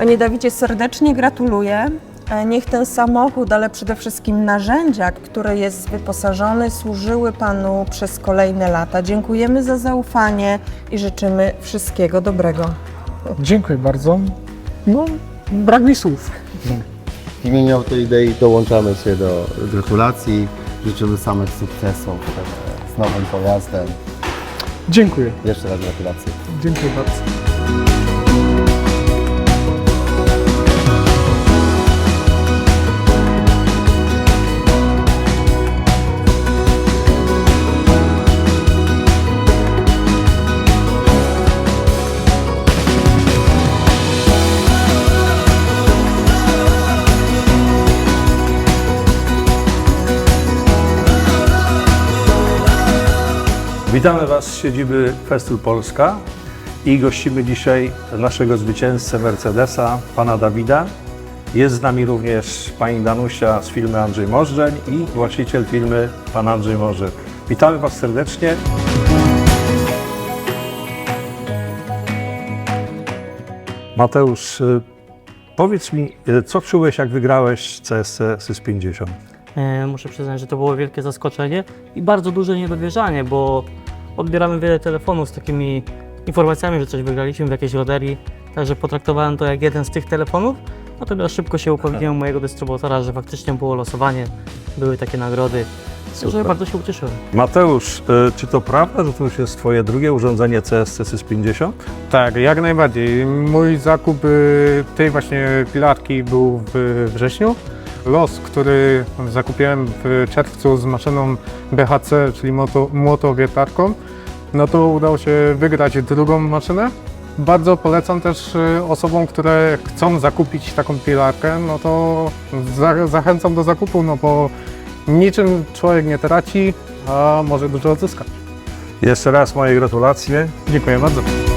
Panie Dawidzie, serdecznie gratuluję. E, Niech ten samochód, ale przede wszystkim narzędzia, które jest wyposażony, służyły Panu przez kolejne lata. Dziękujemy za zaufanie i życzymy wszystkiego dobrego. Dziękuję bardzo. No, brak mi słów. W imieniu tej idei dołączamy się do gratulacji. Życzymy samych sukcesów e, z nowym pojazdem. Dziękuję. Jeszcze raz gratulacje. Dziękuję bardzo. Witamy Was z siedziby Festool Polska i gościmy dzisiaj naszego zwycięzcę Mercedesa, pana Dawida. Jest z nami również pani Danusia z firmy Andrzej Możdżeń i właściciel firmy pan Andrzej Możdżeń. Witamy Was serdecznie. Mateusz, y, powiedz mi, y, co czułeś jak wygrałeś CSC Sys 50? E, Muszę przyznać, że to było wielkie zaskoczenie i bardzo duże niedowierzanie, bo odbieramy wiele telefonów z takimi informacjami, że coś wygraliśmy w jakiejś loterii, także potraktowałem to jak jeden z tych telefonów, natomiast szybko się upewniłem mojego dystrybutora, że faktycznie było losowanie, były takie nagrody, że bardzo się ucieszyłem. Mateusz, y, czy to prawda, że to już jest Twoje drugie urządzenie CSC Sys 50? Tak, jak najbardziej. Mój zakup y, tej właśnie pilarki był w wrześniu. Los, który zakupiłem w czerwcu z maszyną BHC, czyli młotowiertarką, no to udało się wygrać drugą maszynę. Bardzo polecam też y, osobom, które chcą zakupić taką pilarkę, no to za, zachęcam do zakupu, no bo niczym człowiek nie traci, a może dużo odzyskać. Jeszcze raz moje gratulacje. Dziękuję bardzo.